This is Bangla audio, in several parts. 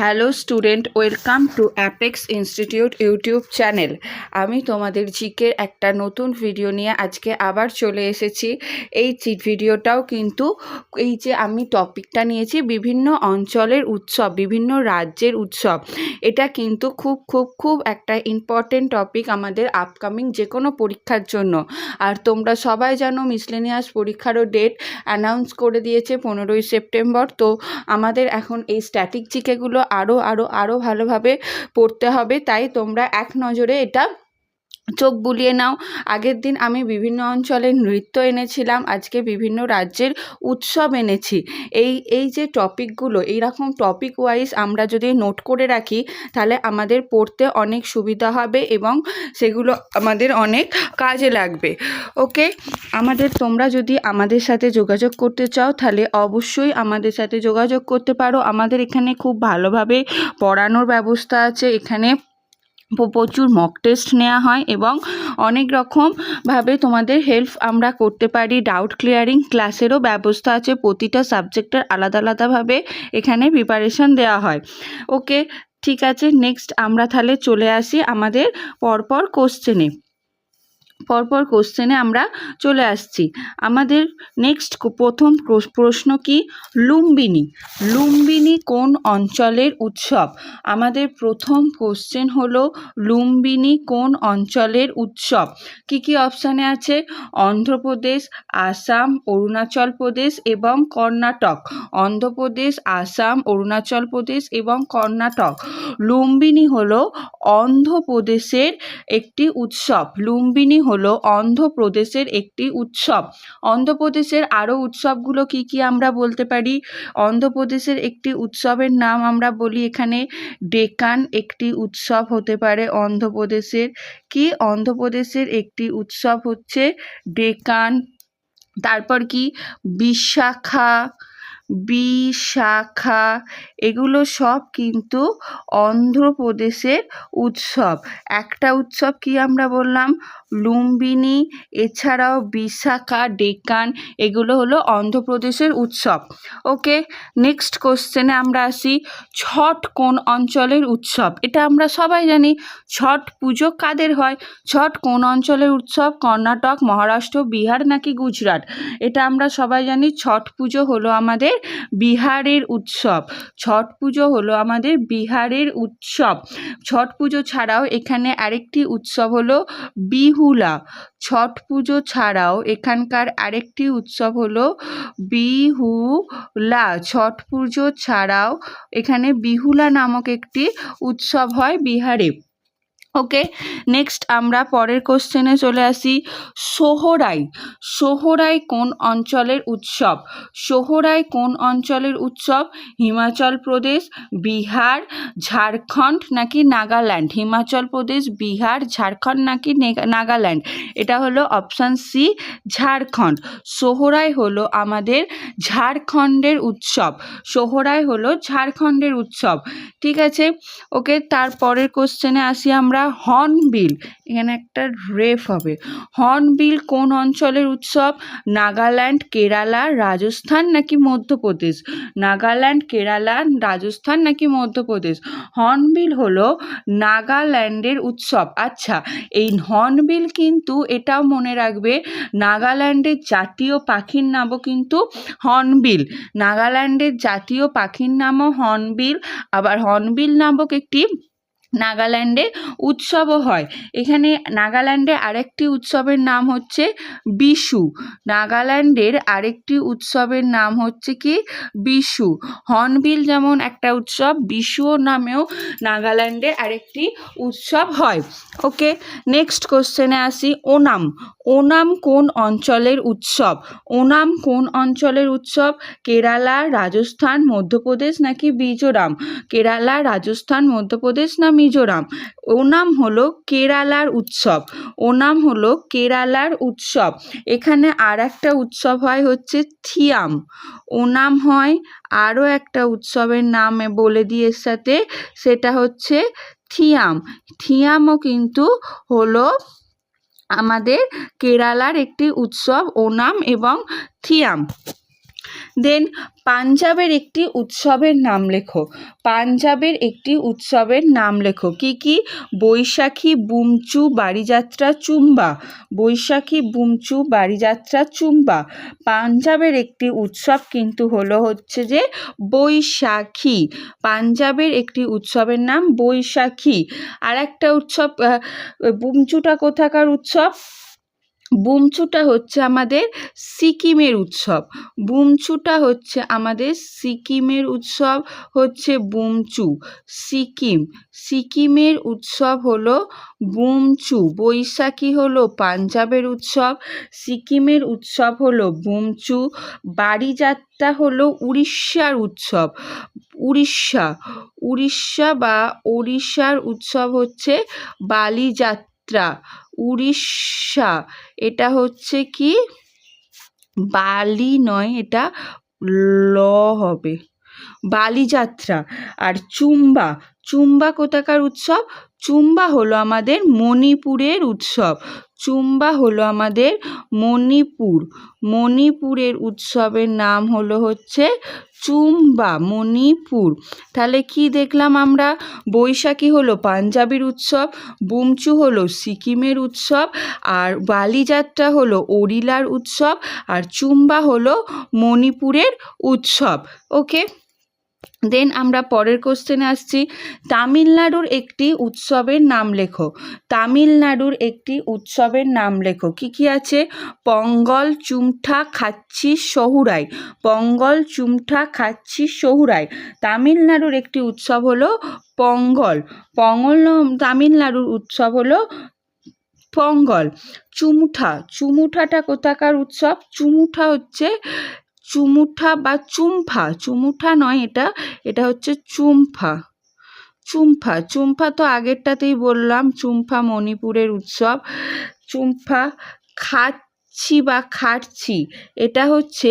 Hello student, welcome to Apex Institute YouTube channel. আমি তোমাদের জিকের একটা নতুন ভিডিও নিয়ে আজকে আবার চলে এসেছি। এই ভিডিওটাও কিন্তু এই যে আমি টপিকটা নিয়েছি, বিভিন্ন অঞ্চলের উৎসব, বিভিন্ন রাজ্যের উৎসব। এটা কিন্তু খুব খুব খুব একটা ইম্পর্টেন্ট টপিক আমাদের আপকামিং যে কোনো পরীক্ষার জন্য। আর তোমরা সবাই জানো মিসলেনিয়াস পরীক্ষারও ডেট অ্যানাউন্স করে দিয়েছে পনেরোই সেপ্টেম্বর। তো আমাদের এখন এই স্ট্যাটিক জিকেগুলো আরও আরও আরও ভালোভাবে পড়তে হবে। তাই তোমরা এক নজরে এটা চোখ বুলিয়ে নাও। আগের দিন আমি বিভিন্ন অঞ্চলের নৃত্য এনেছিলাম, আজকে বিভিন্ন রাজ্যের উৎসব এনেছি। এই এই যে টপিকগুলো, এইরকম টপিক ওয়াইজ আমরা যদি নোট করে রাখি, তাহলে আমাদের পড়তে অনেক সুবিধা হবে এবং সেগুলো আমাদের অনেক কাজে লাগবে। ওকে? আমাদের, তোমরা যদি আমাদের সাথে যোগাযোগ করতে চাও, তাহলে অবশ্যই আমাদের সাথে যোগাযোগ করতে পারো। আমাদের এখানে খুব ভালোভাবে পড়ানোর ব্যবস্থা আছে। এখানে প্রচুর মক টেস্ট নেওয়া হয় এবং অনেক রকমভাবে তোমাদের হেল্প আমরা করতে পারি। ডাউট ক্লিয়ারিং ক্লাসেরও ব্যবস্থা আছে। প্রতিটা সাবজেক্টের আলাদা আলাদাভাবে এখানে প্রিপারেশন দেওয়া হয়। ওকে ঠিক আছে। নেক্সট আমরা তাহলে চলে আসি আমাদের পরপর কোশ্চেনে পরপর কোশ্চেনে আমরা চলে আসছি। আমাদের নেক্সট প্রথম প্রশ- প্রশ্ন কি? লুম্বিনী। লুম্বিনী কোন অঞ্চলের উৎসব? আমাদের প্রথম কোশ্চেন হলো, লুম্বিনী কোন অঞ্চলের উৎসব? কি কি অপশানে আছে? অন্ধ্রপ্রদেশ, আসাম, অরুণাচল প্রদেশ এবং কর্ণাটক। অন্ধ্রপ্রদেশ, আসাম, অরুণাচল প্রদেশ এবং কর্ণাটক। লুম্বিনী হলো অন্ধ্রপ্রদেশের একটি উৎসব। লুম্বিনী হলো অন্ধ্রপ্রদেশের একটি উৎসব। অন্ধ্রপ্রদেশের আরও উৎসবগুলো কি কি আমরা বলতে পারি? অন্ধ্রপ্রদেশের একটি উৎসবের নাম আমরা বলি এখানে ডেকান একটি উৎসব হতে পারে অন্ধ্রপ্রদেশের। কি? অন্ধ্রপ্রদেশের একটি উৎসব হচ্ছে ডেকান। তারপর কি? বিশাখা বিশাখা, এগুলো সব কিন্তু অন্ধ্রপ্রদেশের উৎসব। একটা উৎসব কি আমরা বললাম? লুম্বিনী, এছাড়াও বিশাখা, ডেকান, এগুলো হলো অন্ধ্রপ্রদেশের উৎসব। ওকে নেক্সট কোশ্চেনে আমরা আসি, ছট কোন অঞ্চলের উৎসব? এটা আমরা সবাই জানি, ছট পুজো কাদের হয়? ছট কোন অঞ্চলের উৎসব? কর্ণাটক, মহারাষ্ট্র, বিহার নাকি গুজরাট? এটা আমরা সবাই জানি, ছট পুজো হলো আমাদের বিহারের উৎসব। ছট পুজো হলো আমাদের বিহারের উৎসব। ছট পুজো ছাড়াও এখানে আরেকটি উৎসব হলো বিহুলা ছট পুজো ছাড়াও এখানকার আরেকটি উৎসব হলো বিহুলা। ছট পুজো ছাড়াও এখানে বিহুলা নামক একটি উৎসব হয় বিহারে। ওকে নেক্সট আমরা পরের কোশ্চেনে চলে আসি। সোহরাই সোহরাই কোন অঞ্চলের উৎসব? সোহরাই কোন অঞ্চলের উৎসব? হিমাচল প্রদেশ, বিহার, ঝাড়খণ্ড নাকি নাগাল্যান্ড? হিমাচল প্রদেশ, বিহার, ঝাড়খণ্ড নাকি নেগা- নাগাল্যান্ড? এটা হলো অপশান সি ঝাড়খণ্ড। সোহরাই হলো আমাদের ঝাড়খণ্ডের উৎসব। সোহরাই হলো ঝাড়খণ্ডের উৎসব। ঠিক আছে? ওকে তারপরের কোশ্চেনে আসি আমরা। হর্নবিল। এখানে একটা রেফ হবে। হর্নবিল কোন অঞ্চলের উৎসব? নাগাল্যান্ড, কেরালা, রাজস্থান নাকি মধ্যপ্রদেশ? নাগাল্যান্ড, কেরালা, রাজস্থান নাকি মধ্যপ্রদেশ? হর্নবিল হলো নাগাল্যান্ডের উৎসব। আচ্ছা এই হর্নবিল কিন্তু এটাও মনে রাখবে, নাগাল্যান্ডের জাতীয় পাখির নামও কিন্তু হর্নবিল। নাগাল্যান্ডের জাতীয় পাখির নামও হর্নবিল, আবার হর্নবিল নামক একটি নাগাল্যান্ডে উৎসবও হয়। এখানে নাগাল্যান্ডে আরেকটি উৎসবের নাম হচ্ছে বিশু। নাগাল্যান্ডের আরেকটি উৎসবের নাম হচ্ছে কি? বিশু। হর্নবিল যেমন একটা উৎসব, বিশুও নামেও নাগাল্যান্ডে আরেকটি উৎসব হয়। ওকে, নেক্সট কোশ্চেনে আসি। ওনাম। ওনাম কোন অঞ্চলের উৎসব? ওনাম কোন অঞ্চলের উৎসব? কেরালা, রাজস্থান, মধ্যপ্রদেশ নাকি মিজোরাম? কেরালা, রাজস্থান, মধ্যপ্রদেশ না মিজোরাম। ওনাম হলো কেরালার উৎসব। ওনাম হলো কেরালার উৎসব। এখানে আর একটা উৎসব হয় হচ্ছে থিয়াম। ওনাম হয় আরও একটা উৎসবের নাম বলে দিয়ে এর সাথে। সেটা হচ্ছে থিয়াম। থিয়ামও কিন্তু হলো আমাদের কেরালার একটি উৎসব। ওনাম এবং থিয়াম। দেন পাঞ্জাবের একটি উৎসবের নাম লেখো। পাঞ্জাবের একটি উৎসবের নাম লেখো। কি কি? বৈশাখী বুমচু বাড়িযাত্রা চুম্বা। বৈশাখী বুমচু বাড়িযাত্রা চুম্বা। পাঞ্জাবের একটি উৎসব কিন্তু হলো হচ্ছে যে বৈশাখী। পাঞ্জাবের একটি উৎসবের নাম বৈশাখী। আর একটা উৎসব বুমচুটা কোথাকার উৎসব? বুমচুটা হচ্ছে আমাদের সিকিমের উৎসব। বুমচুটা হচ্ছে আমাদের সিকিমের উৎসব হচ্ছে বুমচু, সিকিম। সিকিমের উৎসব হলো বুমচু, বৈশাখী হলো পাঞ্জাবের উৎসব, সিকিমের উৎসব হলো বুমচু, বাড়িযাত্রা হলো উড়িষ্যার উৎসব। উড়িষ্যা উড়িষ্যা বা ওড়িশার উৎসব হচ্ছে বালিযাত্রা। উড়িষ্যা। এটা হচ্ছে কি? বালি নয়, এটা ল হবে। বালিযাত্রা। আর চুম্বা। চুম্বা কোথাকার উৎসব? চুম্বা হলো আমাদের মণিপুরের উৎসব। চুম্বা হলো আমাদের মণিপুর। মণিপুরের উৎসবের নাম হলো হচ্ছে চুম্বা, মণিপুর। তাহলে কি দেখলাম আমরা? বৈশাখী হলো পাঞ্জাবির উৎসব, বুমচু হলো সিকিমের উৎসব, আর বালিযাত্রা হলো ওড়িলার উৎসব, আর চুম্বা হলো মণিপুরের উৎসব। ওকে? দেন আমরা পরের কোশ্চেনে আসছি। তামিলনাড়ুর একটি উৎসবের নাম লেখো। তামিলনাড়ুর একটি উৎসবের নাম লেখো। কি কি আছে? পঙ্গল, চুমঠা, খাচ্ছি শহুরাই পঙ্গল, চুমঠা, খাচ্ছি শহুরাই তামিলনাড়ুর একটি উৎসব হলো পঙ্গল। পঙ্গল তামিলনাড়ুর উৎসব হলো পঙ্গল। চুমুঠা। চুমুঠাটা কোথাকার উৎসব? চুমুঠা হচ্ছে চুমুঠা বা চুমফা। চুমুঠা নয় এটা এটা হচ্ছে চুমফা। চুমফা চুমফা তো আগেরটাতেই বললাম, চুমফা মণিপুরের উৎসব। চুমফা খাচ্ছি বা খাটছি, এটা হচ্ছে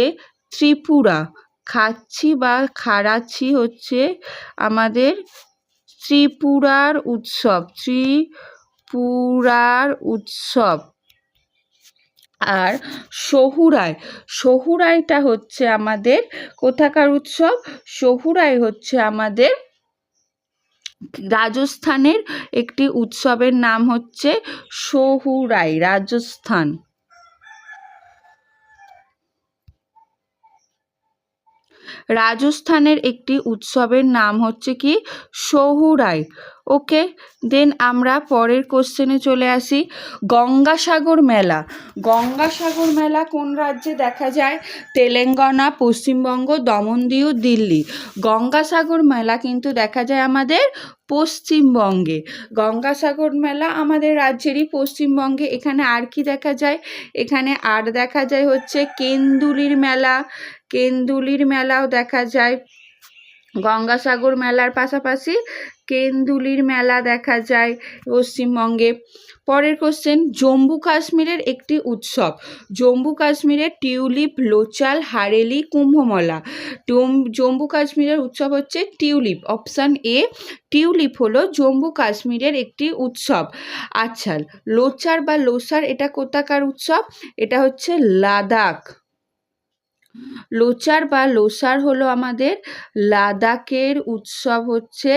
ত্রিপুরা। খাচ্ছি বা খাড়াচ্ছি হচ্ছে আমাদের ত্রিপুরার উৎসব ত্রিপুরার উৎসব। আর সহুরায় শহুরাইটা হচ্ছে আমাদের কোথাকার উৎসব? শহুরাই হচ্ছে আমাদের রাজস্থানের একটি উৎসবের নাম হচ্ছে শহুরাই রাজস্থান। রাজস্থানের একটি উৎসবের নাম হচ্ছে কি? শহুরাই ওকে, দেন আমরা পরের কোশ্চেনে চলে আসি। গঙ্গাসাগর মেলা। গঙ্গাসাগর মেলা কোন রাজ্যে দেখা যায়? তেলেঙ্গানা, পশ্চিমবঙ্গ, দমনদিউ, দিল্লি। গঙ্গাসাগর মেলা কিন্তু দেখা যায় আমাদের পশ্চিমবঙ্গে। গঙ্গাসাগর মেলা আমাদের রাজ্যেরই পশ্চিমবঙ্গে। এখানে আর কি দেখা যায়? এখানে আর দেখা যায় হচ্ছে কেন্দুলির মেলা। কেন্দুলির মেলাও দেখা যায়। গঙ্গাসাগর মেলার পাশাপাশি কেন্দুলির মেলা দেখা যায় পশ্চিমবঙ্গে। পরের কোশ্চেন জম্মু কাশ্মীরের একটি উৎসব। জম্মু কাশ্মীরের টিউলিপ, লোচাল, হারেলি, কুম্ভমেলা। জম্মু কাশ্মীরের উৎসব হচ্ছে টিউলিপ। অপশান এ টিউলিপ হলো জম্মু কাশ্মীরের একটি উৎসব। আচ্ছা লোচার বা লোসার এটা কোথাকার উৎসব? এটা হচ্ছে লাদাখ। লোচার বা লোসার হলো আমাদের লাদাখের উৎসব হচ্ছে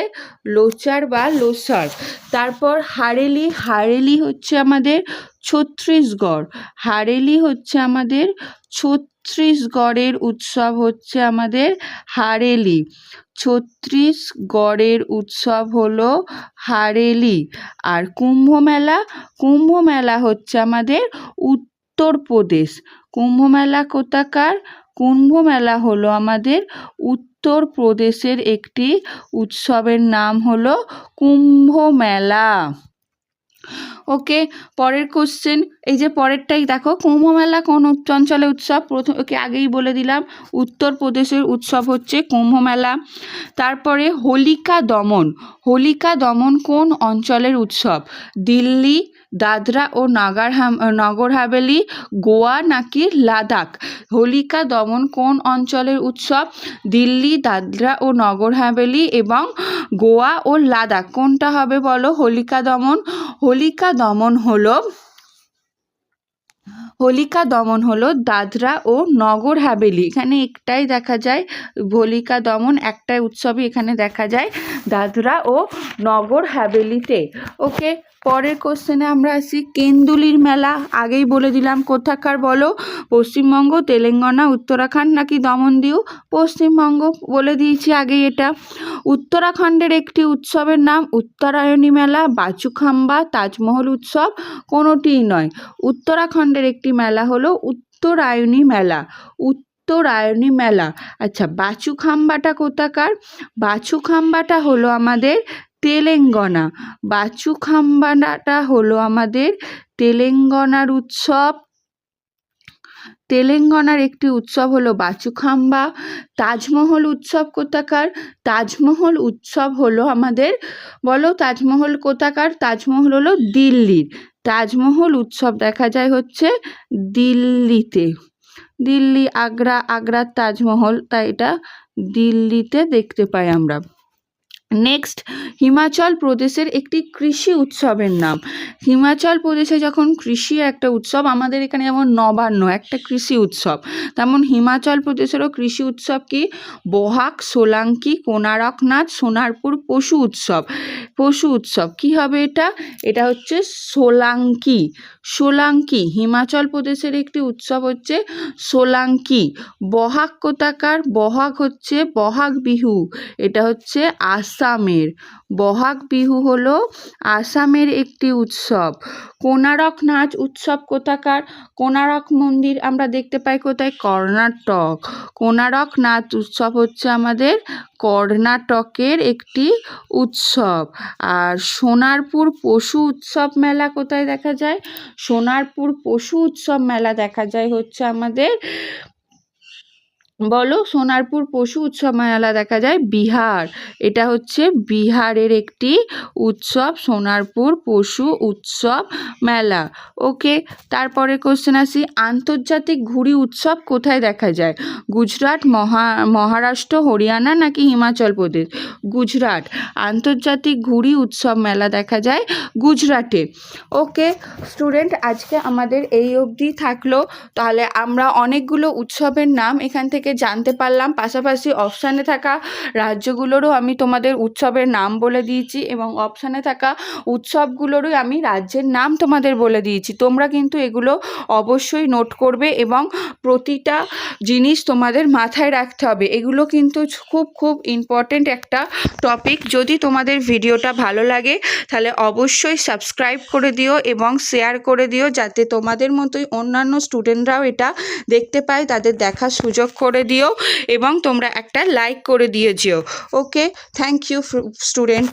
লোচার বা লোসার। তারপর হারেলি হারেলি হচ্ছে আমাদের ছত্রিশগড়। হারেলি হচ্ছে আমাদের ছত্রিশগড়ের উৎসব হচ্ছে আমাদের হারেলি। ছত্রিশগড়ের উৎসব হলো হারেলি। আর কুম্ভ মেলা কুম্ভ মেলা হচ্ছে আমাদের উত্তরপ্রদেশ। কুম্ভ মেলা কোথাকার? কুম্ভ মেলা হলো আমাদের উত্তরপ্রদেশের একটি উৎসবের নাম হলো কুম্ভ মেলা ওকে, পরের কোশ্চেন এই যে পরেরটাই দেখো কুম্ভ মেলা কোন অঞ্চলে উৎসব? প্রথম ওকে, আগেই বলে দিলাম উত্তরপ্রদেশের উৎসব হচ্ছে কুম্ভ মেলা তারপরে হোলিকা দমন। হোলিকা দমন কোন অঞ্চলের উৎসব? দিল্লি দাদরা ও নাগার নগর হাভেলি, গোয়া নাকি লাদাখ? হোলিকা দমন কোন অঞ্চলের উৎসব? দিল্লি, দাদরা ও নগর হাভেলি এবং গোয়া ও লাদাখ। কোনটা হবে বলো? হোলিকা দমন হোলিকা দমন হলো, হোলিকা দমন হলো দাদরা ও নগর হাভেলি। এখানে একটাই দেখা যায়, হোলিকা দমন একটাই উৎসবই এখানে দেখা যায়, দাদরা ও নগর হাভেলিতে। ওকে পরের কোশ্চেনে আমরা আসি। কেন্দুলির মেলা, আগেই বলে দিলাম কোথাকার বলো? পশ্চিমবঙ্গ, তেলেঙ্গানা, উত্তরাখণ্ড নাকি দমনদিউ পশ্চিমবঙ্গ, বলে দিয়েছি আগেই এটা। উত্তরাখণ্ডের একটি উৎসবের নাম উত্তরায়ণী মেলা, বাচুখাম্বা, তাজমহল উৎসব, কোনোটিই নয়। উত্তরাখণ্ডের একটি মেলা হলো উত্তরায়ণী মেলা। উত্তরায়ণী মেলা। আচ্ছা বাচুখাম্বাটা কোথাকার? বাচুখাম্বাটা হলো আমাদের তেলেঙ্গানা। বাচুখাম্বাটা হলো আমাদের তেলেঙ্গানার উৎসব। তেলেঙ্গানার একটি উৎসব হলো বাচুখাম্বা তাজমহল উৎসব কোথাকার? তাজমহল উৎসব হলো আমাদের, বলো তাজমহল কোথাকার? তাজমহল হলো দিল্লির। তাজমহল উৎসব দেখা যায় হচ্ছে দিল্লিতে। দিল্লি, আগ্রা, আগ্রার তাজমহল, তাই এটা দিল্লিতে দেখতে পাই আমরা। নেক্সট হিমাচল প্রদেশের একটি কৃষি উৎসবের নাম। হিমাচল প্রদেশে যখন কৃষি একটা উৎসব, আমাদের এখানে যেমন নবান্ন একটা কৃষি উৎসব, তেমন হিমাচল প্রদেশেরও কৃষি উৎসব কি? বহাগ, সোলাঙ্কি কোনারক নাচ সোনারপুর পশু উৎসব। পশু উৎসব, কি হবে এটা? এটা হচ্ছে সোলাঙ্কি। সোলাঙ্কি হিমাচল প্রদেশের একটি উৎসব হচ্ছে সোলাঙ্কি। বহাগ কোথাকার? বহাগ হচ্ছে বহাগ বিহু। এটা হচ্ছে আসামের। বহাগ বিহু হলো আসামের একটি উৎসব। কোনারক নাচ উৎসব কোথাকার? কোনারক মন্দির আমরা দেখতে পাই কোথায়? কর্ণাটক। কোনারক নাচ উৎসব হচ্ছে আমাদের কর্ণাটকের একটি উৎসব। আর সোনারপুর পশু উৎসব মেলা কোথায় দেখা যায়? সোনারপুর পশু উৎসব মেলা দেখা যায় হচ্ছে আমাদের বলো সোনারপুর পশু উৎসব মেলা দেখা যায়, বিহার। এটা হচ্ছে বিহারের একটি উৎসব, সোনারপুর পশু উৎসব মেলা। ওকে, তারপরে কোশ্চেন আসি, আন্তর্জাতিক ঘুড়ি উৎসব কোথায় দেখা যায়? গুজরাট, মহা, মহারাষ্ট্র, হরিয়ানা নাকি হিমাচল প্রদেশ? গুজরাট, আন্তর্জাতিক ঘুড়ি উৎসব মেলা দেখা যায় গুজরাটে। ওকে স্টুডেন্ট আজকে আমাদের এই অবধি থাকল। তাহলে আমরা অনেকগুলো উৎসবের নাম এখান থেকে জানতে পারলাম। পাশাপাশি অপশানে থাকা রাজ্যগুলোরও আমি তোমাদের উৎসবের নাম বলে দিয়েছি এবং অপশানে থাকা উৎসবগুলোরই আমি রাজ্যের নাম তোমাদের বলে দিয়েছি। তোমরা কিন্তু এগুলো অবশ্যই নোট করবে এবং প্রতিটা জিনিস তোমাদের মাথায় রাখতে হবে। এগুলো কিন্তু খুব খুব ইম্পর্টেন্ট একটা টপিক যদি তোমাদের ভিডিওটা ভালো লাগে, তাহলে অবশ্যই সাবস্ক্রাইব করে দিও এবং শেয়ার করে দিও যাতে তোমাদের মতোই অন্যান্য স্টুডেন্টরাও এটা দেখতে পায়, তাদের দেখার সুযোগ করে দিও এবং তোমরা একটা লাইক করে দিয়ে যেও ওকে থ্যাংক ইউ স্টুডেন্ট